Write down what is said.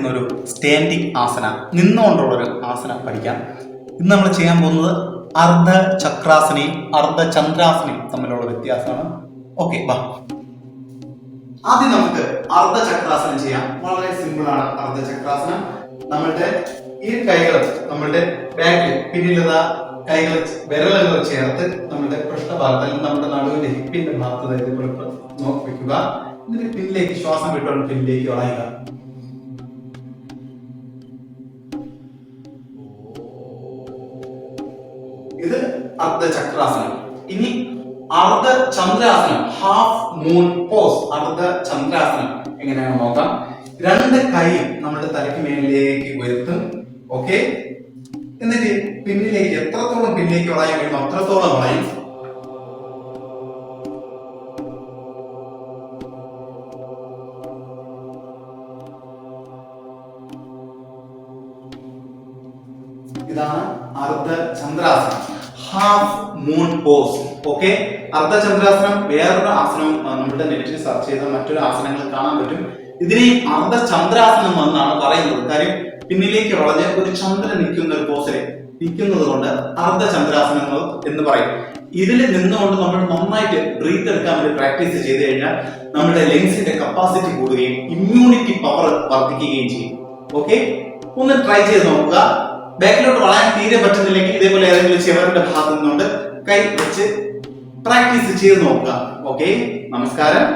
പറ്റുന്ന ഒരു സ്റ്റാൻഡിങ് ആസന നിന്നുകൊണ്ടുള്ള ഒരു ആസന പഠിക്കാം. ഇന്ന് നമ്മൾ ചെയ്യാൻ പോകുന്നത് അർദ്ധ ചക്രാസനയും അർദ്ധ ചന്ദ്രാസനയും തമ്മിലുള്ള വ്യത്യാസമാണ്. ഓക്കെ വാ. ആദ്യം നമുക്ക് അർദ്ധ ചക്രാസനം ചെയ്യാം. വളരെ സിമ്പിൾ ആണ് അർദ്ധ ചക്രാസനം നമ്മളുടെ ഈ കൈകൾ നമ്മളുടെ ബാക്കിൽ പിന്നിലുള്ള കൈകൾ വിരലുകൾ ചേർത്ത് നമ്മുടെ പൃഷ്ഠഭാഗത്ത് അല്ലെങ്കിൽ നമ്മുടെ നടുവിന്റെ ഹിപ്പിന്റെ ഭാഗത്ത് നോക്കി വെക്കുക എന്നിട്ട് പിന്നിലേക്ക് ശ്വാസം വിട്ടുകൊണ്ട് പിന്നിലേക്ക് വളയുക. ഇത് അർദ്ധ ചക്രാസനം. ഇനി അർദ്ധ ചന്ദ്രാസനം ഹാഫ് മൂൺ പോസ് അർദ്ധ ചന്ദ്രാസനം. എങ്ങനെയാണ് നോക്കാം. രണ്ട് കൈ നമ്മുടെ തലയ്ക്ക് മേലിലേക്ക് ഉയർത്തും ഓക്കെ എന്നിട്ട് പിന്നിലേക്ക് എത്രത്തോളം പിന്നിലേക്ക് വളയാൻ കഴിയുമോ അത്രത്തോളം വളയും. ഇതാണ് അർദ്ധ ചന്ദ്രാസനം. ഹാഫ് മൂൺ പോസ് ഓക്കെ അർദ്ധചന്ദ്രാസനം വേറൊരു ആസനവും നമ്മുടെ നെറ്റിൽ സെർച്ച് ചെയ്ത മറ്റൊരു ആസനങ്ങൾ കാണാൻ പറ്റും. ഇതിനെ അർദ്ധചന്ദ്രാസനം എന്നാണ് പറയുന്നത്. കാര്യം പിന്നിലേക്ക് വളഞ്ഞ് ഒരു ചന്ദ്രൻ നിൽക്കുന്ന ഒരു പോസിലെ നിൽക്കുന്നത് കൊണ്ട് അർദ്ധ ചന്ദ്രാസനങ്ങൾ എന്ന് പറയും. ഇതിൽ നിന്നുകൊണ്ട് നമ്മൾ നന്നായിട്ട് ബ്രീത്ത് എടുക്കാൻ വേണ്ടി പ്രാക്ടീസ് ചെയ്ത് കഴിഞ്ഞാൽ നമ്മുടെ ലങ്സിന്റെ കപ്പാസിറ്റി കൂടുകയും ഇമ്മ്യൂണിറ്റി പവർ വർദ്ധിക്കുകയും ചെയ്യും. ഓക്കെ ഒന്ന് ട്രൈ ചെയ്ത് നോക്കുക. ബാക്കിലോട്ട് വളയാൻ തീരെ പറ്റുന്നില്ലെങ്കിൽ ഇതേപോലെ ഏതെങ്കിലും ചെവറിന്റെ ഭാഗത്ത് നിന്നുകൊണ്ട് കൈ വെച്ച് പ്രാക്ടീസ് ചെയ്ത് നോക്കുക. ഓക്കെ നമസ്കാരം.